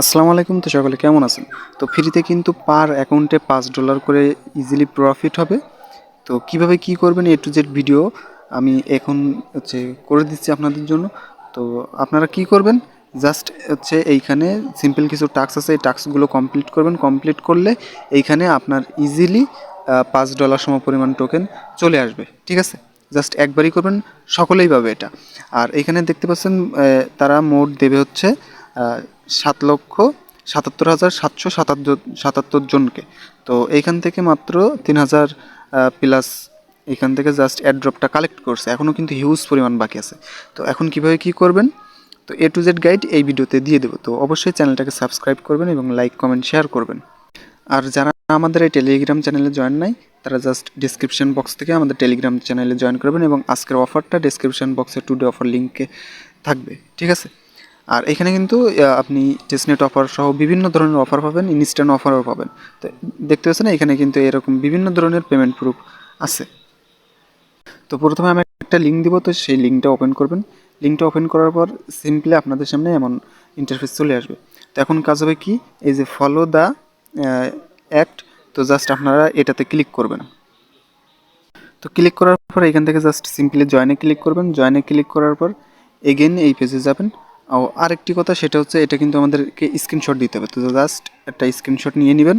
আসসালামু আলাইকুম তো সকলে, কেমন আছেন? তো ফ্রিতে কিন্তু পার অ্যাকাউন্টে পাঁচ ডলার করে ইজিলি প্রফিট হবে। তো কীভাবে কি করবেন এ টু জেড ভিডিও আমি এখন হচ্ছে করে দিচ্ছি আপনাদের জন্য। তো আপনারা কি করবেন? জাস্ট হচ্ছে এইখানে সিম্পল কিছু টাস্ক আছে, এই টাস্কগুলো কমপ্লিট করবেন। কমপ্লিট করলে এইখানে আপনার ইজিলি পাঁচ ডলার সম পরিমাণ টোকেন চলে আসবে। ঠিক আছে? জাস্ট একবারই করবেন, সকলেই পাবে এটা। আর এখানে দেখতে পাচ্ছেন তারা মোট দেবে হচ্ছে সাত লক্ষ সাতাত্তর হাজার সাতশো সাতাত্তর সাতাত্তর জনকে। তো এইখান থেকে মাত্র তিন হাজার প্লাস এখান থেকে জাস্ট অ্যাড্রপটা কালেক্ট করছে। এখনও কিন্তু হিউজ পরিমাণ বাকি আছে। তো এখন কীভাবে কি করবেন? তো এ টু জেড গাইড এই ভিডিওতে দিয়ে দেবো। তো অবশ্যই চ্যানেলটাকে সাবস্ক্রাইব করবেন এবং লাইক কমেন্ট শেয়ার করবেন। আর যারা আমাদের এই টেলিগ্রাম চ্যানেলে জয়েন নাই, তারা জাস্ট ডিসক্রিপশন বক্স থেকে আমাদের টেলিগ্রাম চ্যানেলে জয়েন করবেন এবং আজকের অফারটা ডিসক্রিপশন বক্সে টুডে অফার লিঙ্কে থাকবে। ঠিক আছে? আর এখানে কিন্তু আপনি টেস্টনেট অফার সহ বিভিন্ন ধরনের অফার পাবেন ইনস্ট্যান্ট অফারও পাবেন। তো দেখতে পাচ্ছেন এখানে কিন্তু এরকম বিভিন্ন ধরনের পেমেন্ট প্রুফ আছে। তো প্রথমে আমি একটা লিঙ্ক দিব, তো সেই লিঙ্কটা ওপেন করবেন। লিঙ্কটা ওপেন করার পর সিম্পলি আপনাদের সামনে এমন ইন্টারফেস চলে আসবে। তো এখন কাজ হবে কি, এই যে ফলো দ্য অ্যাক্ট তো জাস্ট আপনারা এটাতে ক্লিক করবেন। তো ক্লিক করার পর এখান থেকে জাস্ট সিম্পলি জয়েনে ক্লিক করবেন। জয়েনে ক্লিক করার পর এগেন এই পেজে যাবেন। আরেকটি কথা, সেটা হচ্ছে এটা কিন্তু আমাদেরকে স্ক্রিনশট দিতে হবে। তো জাস্ট একটা স্ক্রিনশট নিয়ে নেবেন।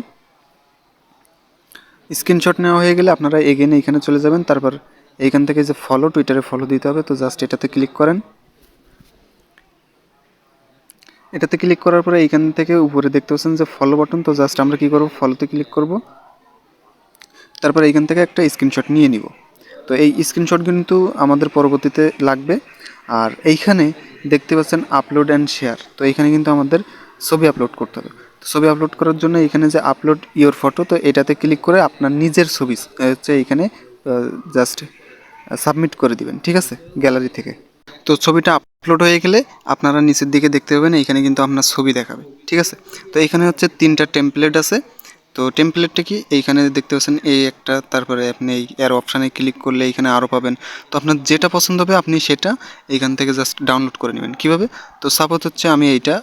স্ক্রিনশট নেওয়া হয়ে গেলে আপনারা এগেন এইখানে চলে যাবেন। তারপর এইখান থেকে যে ফলো টুইটারে ফলো দিতে হবে। তো জাস্ট এটাতে ক্লিক করেন। এটাতে ক্লিক করার পরে এইখান থেকে উপরে দেখতে পাচ্ছেন যে ফলো বাটন তো জাস্ট আমরা কি করব? ফলোতে ক্লিক করব। তারপর এইখান থেকে একটা স্ক্রিনশট নিয়ে নিব। তো এই স্ক্রিনশট কিন্তু আমাদের পরবর্তীতে লাগবে। আর এইখানে দেখতে পাচ্ছেন আপলোড অ্যান্ড শেয়ার তো এখানে কিন্তু আমাদের ছবি আপলোড করতে হবে। তো ছবি আপলোড করার জন্য এখানে যে আপলোড ইওর ফটো তো এটাতে ক্লিক করে আপনার নিজের ছবি হচ্ছে এইখানে জাস্ট সাবমিট করে দিবেন, ঠিক আছে? গ্যালারি থেকে। তো ছবিটা আপলোড হয়ে গেলে আপনারা নিচের দিকে দেখতে পাবেন, এখানে কিন্তু আপনার ছবি দেখাবে, ঠিক আছে? তো এখানে হচ্ছে তিনটা টেমপ্লেট আছে। তো টেমপ্লেটটা কি? এইখানে দেখতে পাচ্ছেন, এই একটা, তারপরে আপনি এই এর অপশানে ক্লিক করলে এইখানে আরও পাবেন। তো আপনার যেটা পছন্দ হবে, আপনি সেটা এইখান থেকে জাস্ট ডাউনলোড করে নেবেন। কীভাবে? তো সাপোজ হচ্ছে আমি এইটা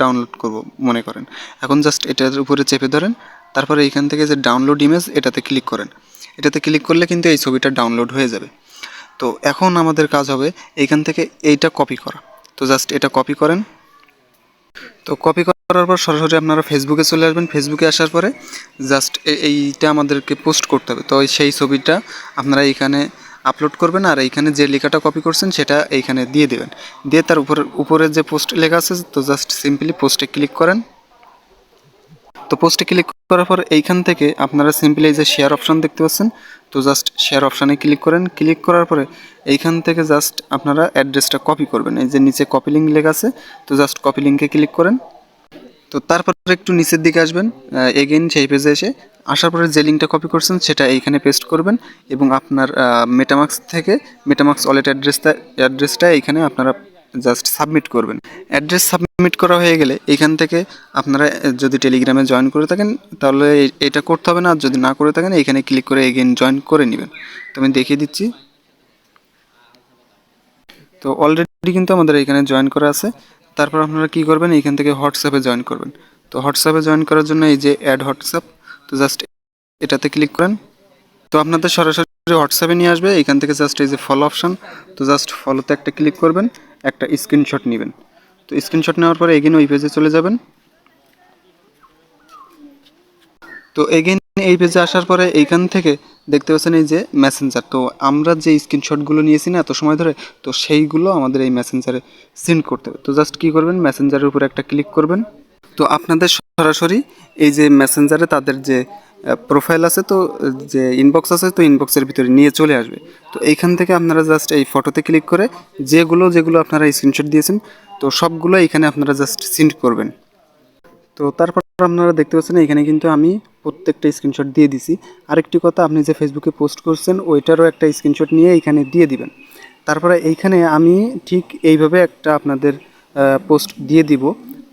ডাউনলোড করব, মনে করেন। এখন জাস্ট এটার উপরে চেপে ধরেন, তারপরে এইখান থেকে যে ডাউনলোড ইমেজ এটাতে ক্লিক করেন। এটাতে ক্লিক করলে কিন্তু এই ছবিটা ডাউনলোড হয়ে যাবে। তো এখন আমাদের কাজ হবে এইখান থেকে এইটা কপি করা। তো জাস্ট এটা কপি করেন। তো কপি করার পর সরাসরি আপনারা ফেসবুকে চলে আসবেন। ফেসবুকে আসার পরে জাস্ট এইটা আমাদেরকে পোস্ট করতে হবে। তো সেই ছবিটা আপনারা এইখানে আপলোড করবেন আর এইখানে যে লেখাটা কপি করছেন সেটা এইখানে দিয়ে দেবেন। দিয়ে তার উপর, উপরে যে পোস্ট লেখা আছে, তো জাস্ট সিম্পলি পোস্টে ক্লিক করেন। তো পোস্টে ক্লিক করার পর এইখান থেকে আপনারা সিম্পলি এই যে শেয়ার অপশান দেখতে পাচ্ছেন, তো জাস্ট শেয়ার অপশানে ক্লিক করেন। ক্লিক করার পরে এইখান থেকে জাস্ট আপনারা অ্যাড্রেসটা কপি করবেন। এই যে নিচে কপি লিঙ্ক লেখা আছে, তো জাস্ট কপি লিঙ্কে ক্লিক করেন। তো তারপর একটু নিচের দিকে আসবেন এগেইন সেই পেজে এসে আসার পরে যে লিঙ্কটা কপি করছেন সেটা এইখানে পেস্ট করবেন এবং আপনার মেটামাক্স থেকে মেটামাক্স ওয়ালেট অ্যাড্রেসটা অ্যাড্রেসটা এইখানে আপনারা জাস্ট সাবমিট করবেন। অ্যাড্রেস সাবমিট করা হয়ে গেলে এখান থেকে আপনারা যদি টেলিগ্রামে জয়েন করে থাকেন তাহলে এটা করতে হবে না, আর যদি না করে থাকেন এইখানে ক্লিক করে এগেন জয়েন করে নেবেন। তো আমি দেখিয়ে দিচ্ছি। তো অলরেডি কিন্তু আমাদের এখানে জয়েন করা আছে। তারপর আপনারা কি করবেন? এইখান থেকে হোয়াটসঅ্যাপে জয়েন করবেন। তো হোয়াটসঅ্যাপে জয়েন করার জন্য এই যে অ্যাড হোয়াটসঅ্যাপ তো জাস্ট এটাতে ক্লিক করেন। তো আপনাদের সরাসরি হোয়াটসঅ্যাপে নিয়ে আসবে। এখান থেকে জাস্ট এই যে ফলো অপশান তো জাস্ট ফলোতে একটা ক্লিক করবেন, একটা স্ক্রিনশট নেবেন। তো স্ক্রিনশট নেওয়ার পরে এগেন ওই পেজে চলে যাবেন। তো এগেন এই পেজে আসার পরে এইখান থেকে দেখতে পাচ্ছেন এই যে মেসেঞ্জার তো আমরা যে স্ক্রিনশটগুলো নিয়েছি না এত সময় ধরে, তো সেইগুলো আমাদের এই মেসেঞ্জারে সেন্ড করতে হবে। তো জাস্ট কী করবেন? মেসেঞ্জারের উপরে একটা ক্লিক করবেন। তো আপনাদের সরাসরি এই যে মেসেঞ্জারে তাদের যে প্রোফাইল আছে তো, যে ইনবক্স আছে তো ইনবক্সের ভিতরে নিয়ে চলে আসবে। তো এইখান থেকে আপনারা জাস্ট এই ফটোতে ক্লিক করে যেগুলো যেগুলো আপনারা স্ক্রিনশট দিয়েছেন, তো সবগুলো এখানে আপনারা জাস্ট সেন্ড করবেন। তো তারপর আপনারা দেখতে পাচ্ছেন, এখানে কিন্তু আমি প্রত্যেকটা স্ক্রিনশট দিয়ে দিছি। আরেকটি কথা, আপনি যে ফেসবুকে পোস্ট করছেন, ওইটারও একটা স্ক্রিনশট নিয়ে এইখানে দিয়ে দিবেন। তারপরে এইখানে আমি ঠিক এইভাবে একটা আপনাদের পোস্ট দিয়ে দিব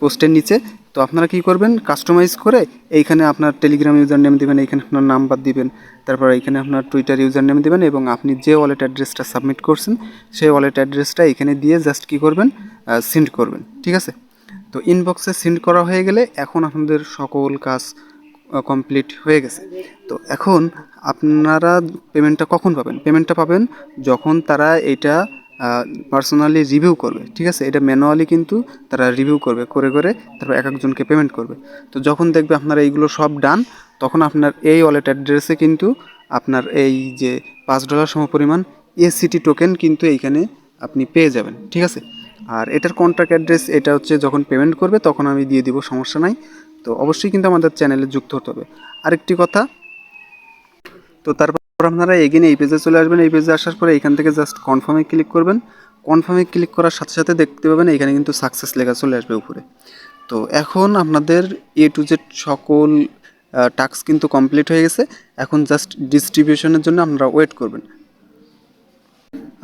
পোস্টের নিচে। তো আপনারা কি করবেন? কাস্টমাইজ করে এইখানে আপনার টেলিগ্রাম ইউজার নেম দিবেন, এইখানে আপনার নাম্বার দিবেন, তারপর এইখানে আপনার টুইটার ইউজার নেম দিবেন এবং আপনি যে ওয়ালেট অ্যাড্রেসটা সাবমিট করছেন, সেই ওয়ালেট অ্যাড্রেসটা এখানে দিয়ে জাস্ট কি করবেন? সেন্ড করবেন। ঠিক আছে? তো ইনবক্সে সেন্ড করা হয়ে গেলে এখন আপনাদের সকল কাজ কমপ্লিট হয়ে গেছে। তো এখন আপনারা পেমেন্টটা কখন পাবেন? পেমেন্টটা পাবেন যখন তারা এটা পার্সোনালি রিভিউ করবে, ঠিক আছে? এটা ম্যানুয়ালি কিন্তু তারা রিভিউ করবে, করে করে তারপর এক একজনকে পেমেন্ট করবে। তো যখন দেখবে আপনারা এইগুলো সব ডান তখন আপনার এই ওয়ালেট অ্যাড্রেসে কিন্তু আপনার এই যে পাঁচ ডলার সমপরিমাণ এসিটি টোকেন কিন্তু এইখানে আপনি পেয়ে যাবেন, ঠিক আছে? আর এটার কন্ট্যাক্ট অ্যাড্রেস এটা হচ্ছে যখন পেমেন্ট করবে, তখন আমি দিয়ে দিব, সমস্যা নাই। তো অবশ্যই কিন্তু আমাদের চ্যানেলে যুক্ত হতে হবে। আরেকটি কথা, তো তারপর আপনারা এগিয়ে এই পেজে চলে আসবেন। এই পেজে আসার পরে এখান থেকে জাস্ট কনফার্মে ক্লিক করবেন। কনফার্মে ক্লিক করার সাথে সাথে দেখতে পাবেন, এখানে কিন্তু সাকসেস লেখা চলে আসবে উপরে। তো এখন আপনাদের এ টু জেড সকল টাস্ক কিন্তু কমপ্লিট হয়ে গেছে। এখন জাস্ট ডিস্ট্রিবিউশনের জন্য আপনারা ওয়েট করবেন।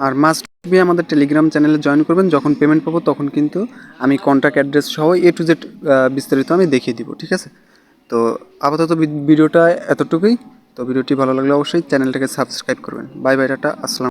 আর মাস্ট বি আমাদের টেলিগ্রাম চ্যানেলে জয়েন করবেন। যখন পেমেন্ট পাবো তখন কিন্তু আমি কন্ট্যাক্ট অ্যাড্রেস সহ এ টু জেড বিস্তারিত আমি দেখিয়ে দিব, ঠিক আছে? তো আপাতত ভিডিওটা এতটুকুই। তো ভিডিওটি ভালো লাগলে অবশ্যই চ্যানেলটাকে সাবস্ক্রাইব করবেন। বাই বাই, টাটা, আসসালাম।